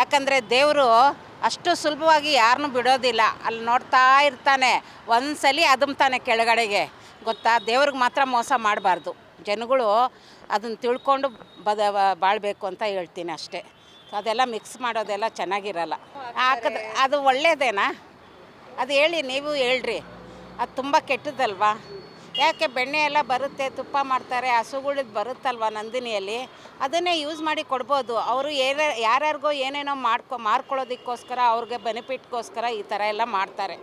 ಯಾಕಂದರೆ ದೇವರು ಅಷ್ಟು ಸುಲಭವಾಗಿ ಯಾರನ್ನೂ ಬಿಡೋದಿಲ್ಲ. ಅಲ್ಲಿ ನೋಡ್ತಾ ಇರ್ತಾನೆ. ಒಂದ್ಸಲಿ ಅದುಮ್ತಾನೆ ಕೆಳಗಡೆಗೆ. ಗೊತ್ತಾ? ದೇವ್ರಿಗೆ ಮಾತ್ರ ಮೋಸ ಮಾಡಬಾರ್ದು. ಜನಗಳು ಅದನ್ನು ತಿಳ್ಕೊಂಡು ಬದ ಬಾಳಬೇಕು ಅಂತ ಹೇಳ್ತೀನಿ ಅಷ್ಟೇ. ಅದೆಲ್ಲ ಮಿಕ್ಸ್ ಮಾಡೋದೆಲ್ಲ ಚೆನ್ನಾಗಿರಲ್ಲ. ಹಾಕಿದ್ರೆ ಅದು ಒಳ್ಳೆಯದೇನಾ ಅದು ಹೇಳಿ, ನೀವು ಹೇಳ್ರಿ. ಅದು ತುಂಬ ಕೆಟ್ಟದಲ್ವಾ ಯಾಕೆ ಬೆಣ್ಣೆ ಎಲ್ಲ ಬರುತ್ತೆ, ತುಪ್ಪ ಮಾಡ್ತಾರೆ ಹಸುಗಳಿದ್ದು ಬರುತ್ತಲ್ವ ನಂದಿನಿಯಲ್ಲಿ? ಅದನ್ನೇ ಯೂಸ್ ಮಾಡಿ ಕೊಡ್ಬೋದು. ಅವರು ಏನೇ, ಯಾರ್ಯಾರಿಗೋ ಏನೇನೋ ಮಾಡ್ಕೊ, ಮಾರ್ಕೊಳ್ಳೋದಕ್ಕೋಸ್ಕರ, ಅವ್ರಿಗೆ ಬೆನಿಫಿಟ್ಗೋಸ್ಕರ ಈ ಥರ ಎಲ್ಲ ಮಾಡ್ತಾರೆ.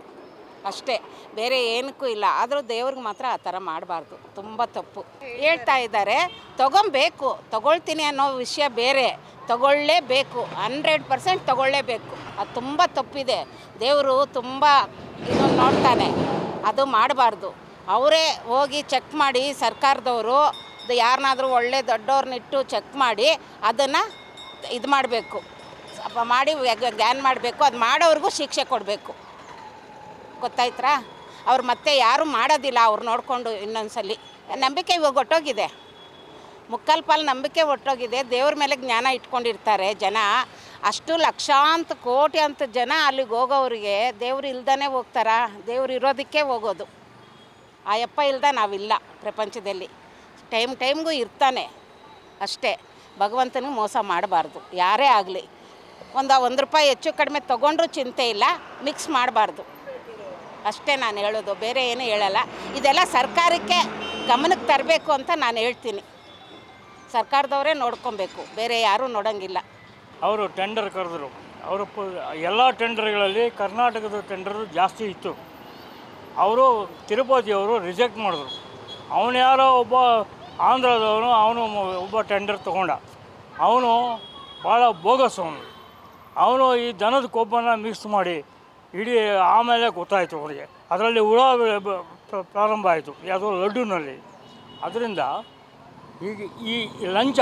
ಅಷ್ಟೇ, ಬೇರೆ ಏನಕ್ಕೂ ಇಲ್ಲ. ಆದರೂ ದೇವ್ರಿಗೆ ಮಾತ್ರ ಆ ಥರ ಮಾಡಬಾರ್ದು. ತುಂಬ ತಪ್ಪು. ಹೇಳ್ತಾ ಇದ್ದಾರೆ, ತಗೊಬೇಕು, ತಗೊಳ್ತೀನಿ ಅನ್ನೋ ವಿಷಯ ಬೇರೆ. ತಗೊಳ್ಳೇಬೇಕು ಹಂಡ್ರೆಡ್ ಪರ್ಸೆಂಟ್ ತಗೊಳ್ಳೇಬೇಕು. ಅದು ತುಂಬ ತಪ್ಪಿದೆ. ದೇವರು ತುಂಬ ಇದನ್ನು ನೋಡ್ತಾನೆ. ಅದು ಮಾಡಬಾರ್ದು. ಅವರೇ ಹೋಗಿ ಚೆಕ್ ಮಾಡಿ ಸರ್ಕಾರದವರು ಯಾರನ್ನಾದರೂ ಒಳ್ಳೆ ದೊಡ್ಡವ್ರನ್ನಿಟ್ಟು ಚೆಕ್ ಮಾಡಿ ಅದನ್ನು ಇದು ಮಾಡಬೇಕು. ಮಾಡಿ ಗ್ಯಾನ್ ಮಾಡಬೇಕು, ಅದು ಮಾಡೋರಿಗೂ ಶಿಕ್ಷೆ ಕೊಡಬೇಕು. ಗೊತ್ತಾಯ್ತಾ ಅವ್ರು ಮತ್ತೆ ಯಾರೂ ಮಾಡೋದಿಲ್ಲ ಅವ್ರು ನೋಡಿಕೊಂಡು ಇನ್ನೊಂದ್ಸಲಿ. ನಂಬಿಕೆ ಇವಾಗ ಒಟ್ಟೋಗಿದೆ. ಮುಕ್ಕಾಲು ಪಾಲು ನಂಬಿಕೆ ಒಟ್ಟೋಗಿದೆ. ದೇವ್ರ ಮೇಲೆ ಜ್ಞಾನ ಇಟ್ಕೊಂಡಿರ್ತಾರೆ ಜನ. ಅಷ್ಟು ಲಕ್ಷಾಂತ ಕೋಟಿ ಅಂತ ಜನ ಅಲ್ಲಿಗೆ ಹೋಗೋವ್ರಿಗೆ ದೇವ್ರು ಇಲ್ದೇ ಹೋಗ್ತಾರಾ? ದೇವ್ರು ಇರೋದಕ್ಕೆ ಹೋಗೋದು. ಆ ಯಪ್ಪ ಇಲ್ದ ನಾವಿಲ್ಲ ಪ್ರಪಂಚದಲ್ಲಿ. ಟೈಮ್ ಟೈಮ್ಗೂ ಇರ್ತಾನೆ ಅಷ್ಟೇ. ಭಗವಂತನಿಗೆ ಮೋಸ ಮಾಡಬಾರ್ದು. ಯಾರೇ ಆಗಲಿ. ಒಂದು ಒಂದು ರೂಪಾಯಿ ಹೆಚ್ಚು ಕಡಿಮೆ ತೊಗೊಂಡ್ರೂ ಚಿಂತೆ ಇಲ್ಲ, ಮಿಕ್ಸ್ ಮಾಡಬಾರ್ದು. ಅಷ್ಟೇ ನಾನು ಹೇಳೋದು. ಬೇರೆ ಏನೂ ಹೇಳಲ್ಲ. ಇದೆಲ್ಲ ಸರ್ಕಾರಕ್ಕೆ ಗಮನಕ್ಕೆ ತರಬೇಕು ಅಂತ ನಾನು ಹೇಳ್ತೀನಿ. ಸರ್ಕಾರದವರೇ ನೋಡ್ಕೊಬೇಕು. ಬೇರೆ ಯಾರೂ ನೋಡೋಂಗಿಲ್ಲ. ಅವರು ಟೆಂಡರ್ ಕರೆದ್ರು. ಅವರು ಎಲ್ಲ ಟೆಂಡರ್ಗಳಲ್ಲಿ ಕರ್ನಾಟಕದ ಟೆಂಡರ್ ಜಾಸ್ತಿ ಇತ್ತು. ಅವರು ತಿರುಪತಿಯವರು ರಿಜೆಕ್ಟ್ ಮಾಡಿದ್ರು. ಅವನು ಯಾರೋ ಒಬ್ಬ ಆಂಧ್ರದವನು, ಅವನು ಒಬ್ಬ ಟೆಂಡರ್ ತೊಗೊಂಡ. ಅವನು ಭಾಳ ಬೋಗಸ್ ಅವನು. ಅವನು ಈ ದನದ ಕೊಬ್ಬನ್ನು ಮಿಕ್ಸ್ ಮಾಡಿ ಇಡೀ ಆಮೇಲೆ ಗೊತ್ತಾಯಿತು ಅವರಿಗೆ. ಅದರಲ್ಲಿ ಹುಳ ಪ್ರಾರಂಭ ಆಯಿತು. ಯಾವುದೋ ಲಡ್ಡುನಲ್ಲಿ. ಅದರಿಂದ ಈಗ ಈ ಲಂಚ,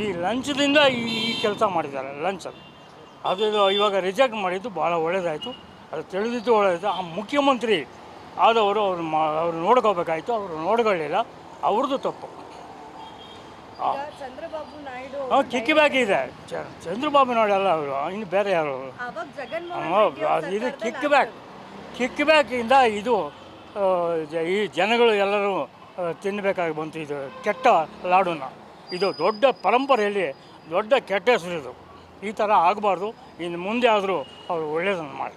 ಈ ಲಂಚದಿಂದ ಈ ಈ ಕೆಲಸ ಮಾಡಿದ್ದಾರೆ ಲಂಚ. ಅದು ಇವಾಗ ರಿಜೆಕ್ಟ್ ಮಾಡಿದ್ದು ಭಾಳ ಒಳ್ಳೆಯದಾಯಿತು ಅದು ತಿಳಿದಿದ್ದು ಒಳ್ಳೆಯದು ಆ ಮುಖ್ಯಮಂತ್ರಿ ಆದವರು ಅವ್ರು ಮಾ ಅವ್ರು ನೋಡ್ಕೋಬೇಕಾಯ್ತು ಅವರು ನೋಡ್ಕೊಳ್ಳಿಲ್ಲ ಅವ್ರದ್ದು ತಪ್ಪು. ಚಂದ್ರಬಾಬು ನಾಯ್ಡು ಹಾಂ ಕಿಕ್ಕಿ ಬ್ಯಾಕ್ ಇದೆ. ಚ- ಚಂದ್ರಬಾಬು ನಾಯ್ಡು ಅಲ್ಲ ಅವರು ಇನ್ನು ಬೇರೆ ಯಾರು? ಅವರು ಅವಾಗ ಜಗನ್ಮೋಹನ್ ಹ್ಮ್, ರೆಡ್ಡಿ ಅವ್ರ ಅದು ಇದು ಸರ್ಕಾರದಲ್ಲಿ ಕಿಕ್ ಬ್ಯಾಕ್. ಕಿಕ್ ಬ್ಯಾಕಿಂದ ಇದು ಆ, ಜ- ಈ ಜನಗಳು ಎಲ್ಲರೂ ಆ, ತಿನ್ನಬೇಕಾಗಿ ಬಂತು ಇದು ಕೆಟ್ಟ ಲಾಡುನ. ಇದು ದೊಡ್ಡ ಪರಂಪರೆಯಲ್ಲಿ ದೊಡ್ಡ ಕೆಟ್ಟ ಹೆಸರು ಇದು ಈ ಥರ ಆಗಬಾರ್ದು. ಇನ್ನು ಮುಂದೆ ಆದರೂ ಅವರು ಒಳ್ಳೆಯದನ್ನು ಮಾಡಿ.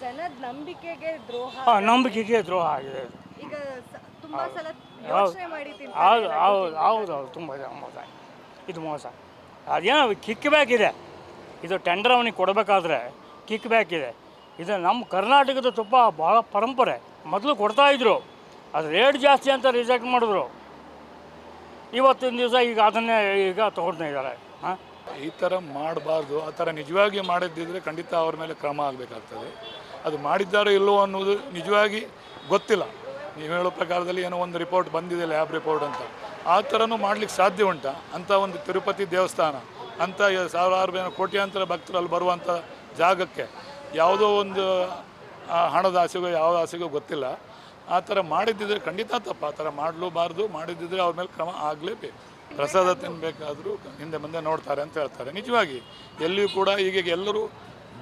ಜನದ ನಂಬಿಕೆಗೆ ದ್ರೋಹ ನಂಬಿಕೆಗೆ ದ್ರೋಹ ಆಗಿದೆ. ಈಗ ಸ- ತುಂಬಾ ಸಲ ಯೋಚನೆ ಮಾಡಿ ತಿಂತಾರೆ ಹೌದು ಹೌದು ಹೌದು ಹೌದು ತುಂಬ ಇದೆ ಮೋಸ ಇದು. ಮೋಸ. ಅದೇನೋ ಕಿಕ್ ಬ್ಯಾಕ್ ಇದೆ. ಇದು ಟೆಂಡರ್ ಅವನಿಗೆ ಕೊಡಬೇಕಾದ್ರೆ ಕಿಕ್ ಬ್ಯಾಕ್ ಇದೆ. ಇದು ನಮ್ಮ ಕರ್ನಾಟಕದ ತುಪ್ಪ ಭಾಳ ಪರಂಪರೆ. ಮೊದಲು ಕೊಡ್ತಾ ಇದ್ರು. ಅದು ರೇಟ್ ಜಾಸ್ತಿ ಅಂತ ರಿಜೆಕ್ಟ್ ಮಾಡಿದ್ರು. ಇವತ್ತಿನ ದಿವಸ ಈಗ ಅದನ್ನೇ ಈಗ ತೊಗೊಳ್ತಾ ಇದ್ದಾರೆ. ಹಾಂ? ಈ ಥರ ಮಾಡಬಾರ್ದು, ಆ ಥರ ನಿಜವಾಗಿ ಮಾಡಿದ್ದಿದ್ರೆ ಖಂಡಿತ ಅವ್ರ ಮೇಲೆ ಕ್ರಮ ಆಗಬೇಕಾಗ್ತದೆ. ಅದು ಮಾಡಿದ್ದಾರೋ ಇಲ್ಲವೋ ಅನ್ನೋದು ನಿಜವಾಗಿ ಗೊತ್ತಿಲ್ಲ. ನೀವು ಹೇಳೋ ಪ್ರಕಾರದಲ್ಲಿ ಏನೋ ಒಂದು ರಿಪೋರ್ಟ್ ಬಂದಿದೆ, ಲ್ಯಾಬ್ ರಿಪೋರ್ಟ್ ಅಂತ. ಆ ಥರನೂ ಮಾಡ್ಲಿಕ್ಕೆ ಸಾಧ್ಯ ಉಂಟ? ಅಂಥ ಒಂದು ತಿರುಪತಿ ದೇವಸ್ಥಾನ, ಅಂಥ ಸಾವಿರಾರು ಜನ ಕೋಟ್ಯಾಂತರ ಭಕ್ತರು ಅಲ್ಲಿ ಬರುವಂಥ ಜಾಗಕ್ಕೆ ಯಾವುದೋ ಒಂದು ಹಣದ ಆಸೆಗೋ ಯಾವ ಆಸೆಗೋ ಗೊತ್ತಿಲ್ಲ. ಆ ಥರ ಮಾಡಿದ್ದಿದ್ರೆ ಖಂಡಿತ ತಪ್ಪು. ಆ ಥರ ಮಾಡಲೂಬಾರ್ದು, ಮಾಡಿದ್ದಿದ್ರೆ ಅವ್ರ ಮೇಲೆ ಕ್ರಮ ಆಗಲೇಬೇಕು. ಪ್ರಸಾದ ತಿನ್ನಬೇಕಾದರೂ ಹಿಂದೆ ಮುಂದೆ ನೋಡ್ತಾರೆ ಅಂತ ಹೇಳ್ತಾರೆ. ನಿಜವಾಗಿ ಎಲ್ಲಿಯೂ ಕೂಡ ಈಗ ಎಲ್ಲರೂ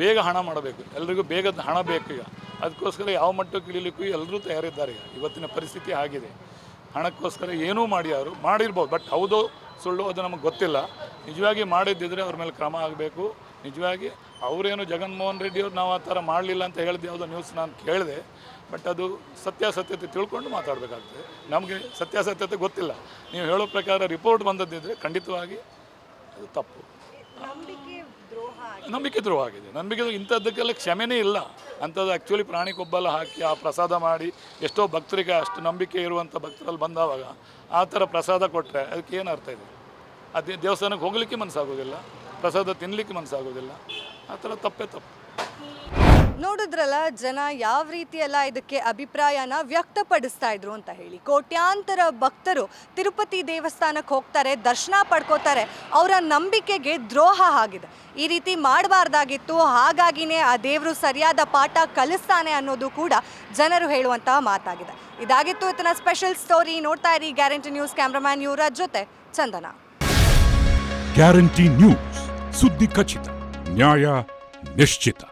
ಬೇಗ ಹಣ ಮಾಡಬೇಕು. ಎಲ್ರಿಗೂ ಬೇಗದ ಹಣ ಬೇಕು ಈಗ. ಅದಕ್ಕೋಸ್ಕರ ಯಾವ ಮಟ್ಟಕ್ಕೆ ಇಳಿಲಿಕ್ಕೂ ಎಲ್ಲರೂ ತಯಾರಿದ್ದಾರೆ ಈಗ. ಇವತ್ತಿನ ಪರಿಸ್ಥಿತಿ ಆಗಿದೆ. ಹಣಕ್ಕೋಸ್ಕರ ಏನೂ ಮಾಡ್ಯಾರು ಮಾಡಿರ್ಬೋದು. ಬಟ್ ಹೌದು ಸುಳ್ಳು ಅದು ನಮಗೆ ಗೊತ್ತಿಲ್ಲ. ನಿಜವಾಗಿ ಮಾಡಿದ್ದಿದ್ರೆ ಅವ್ರ ಮೇಲೆ ಕ್ರಮ ಆಗಬೇಕು. ನಿಜವಾಗಿ ಅವರೇನು ಜಗನ್ಮೋಹನ್ ರೆಡ್ಡಿ ಅವ್ರು ನಾವು ಆ ಥರ ಮಾಡಲಿಲ್ಲ ಅಂತ ಹೇಳಿದೆ ಯಾವುದೋ ನ್ಯೂಸ್ ನಾನು ಕೇಳಿದೆ. ಬಟ್ ಅದು ಸತ್ಯಾಸತ್ಯತೆ ತಿಳ್ಕೊಂಡು ಮಾತಾಡಬೇಕಾಗ್ತದೆ. ನಮಗೆ ಸತ್ಯಾಸತ್ಯತೆ ಗೊತ್ತಿಲ್ಲ. ನೀವು ಹೇಳೋ ಪ್ರಕಾರ ರಿಪೋರ್ಟ್ ಬಂದದ್ದಿದ್ರೆ ಖಂಡಿತವಾಗಿ ಅದು ತಪ್ಪು. ನಂಬಿಕೆ ದ್ರೋಹ ಆಗಿದೆ. ನಂಬಿಕೆ ಇಂಥದ್ದಕ್ಕೆಲ್ಲ ಕ್ಷಮೆನೇ ಇಲ್ಲ. ಅಂಥದ್ದು ಆ್ಯಕ್ಚುಲಿ ಪ್ರಾಣಿ ಕೊಬ್ಬಲ ಹಾಕಿ ಆ ಪ್ರಸಾದ ಮಾಡಿ ಎಷ್ಟೋ ಭಕ್ತರಿಗೆ ಅಷ್ಟು ನಂಬಿಕೆ ಇರುವಂಥ ಭಕ್ತರಲ್ಲಿ ಬಂದವಾಗ ಆ ಥರ ಪ್ರಸಾದ ಕೊಟ್ಟರೆ ಅದಕ್ಕೆ ಏನು ಅರ್ಥ ಇದೆ? ಅದೇ ದೇವಸ್ಥಾನಕ್ಕೆ ಹೋಗಲಿಕ್ಕೆ ಮನಸ್ಸಾಗೋದಿಲ್ಲ. ಪ್ರಸಾದ ತಿನ್ನಲಿಕ್ಕೆ ಮನಸ್ಸಾಗೋದಿಲ್ಲ. ಆ ಥರ ತಪ್ಪೇ ತಪ್ಪು. ನೋಡಿದ್ರಲ್ಲ, ಜನ ಯಾವ ರೀತಿ ಎಲ್ಲ ಇದಕ್ಕೆ ಅಭಿಪ್ರಾಯನ ವ್ಯಕ್ತಪಡಿಸ್ತಾ ಇದ್ರು ಅಂತ ಹೇಳಿ. ಕೋಟ್ಯಾಂತರ ಭಕ್ತರು ತಿರುಪತಿ ದೇವಸ್ಥಾನಕ್ಕೆ ಹೋಗ್ತಾರೆ, ದರ್ಶನ ಪಡ್ಕೋತಾರೆ, ಅವರ ನಂಬಿಕೆಗೆ ದ್ರೋಹ ಆಗಿದೆ. ಈ ರೀತಿ ಮಾಡಬಾರ್ದಾಗಿತ್ತು, ಹಾಗಾಗಿನೇ ಆ ದೇವರು ಸರಿಯಾದ ಪಾಠ ಕಲಿಸ್ತಾನೆ ಅನ್ನೋದು ಕೂಡ ಜನರು ಹೇಳುವಂತಹ ಮಾತಾಗಿದೆ. ಇದಾಗಿತ್ತು ಇತನ ಸ್ಪೆಷಲ್ ಸ್ಟೋರಿ ನೋಡ್ತಾ ಇರಿ ಗ್ಯಾರಂಟಿ ನ್ಯೂಸ್ ಕ್ಯಾಮ್ರಾಮ್ಯಾನ್ ಇವರ ಜೊತೆ ಚಂದನ. ಗ್ಯಾರಂಟಿ ನ್ಯೂಸ್ ಸುದ್ದಿ ಖಚಿತ, ನ್ಯಾಯ ನಿಶ್ಚಿತ.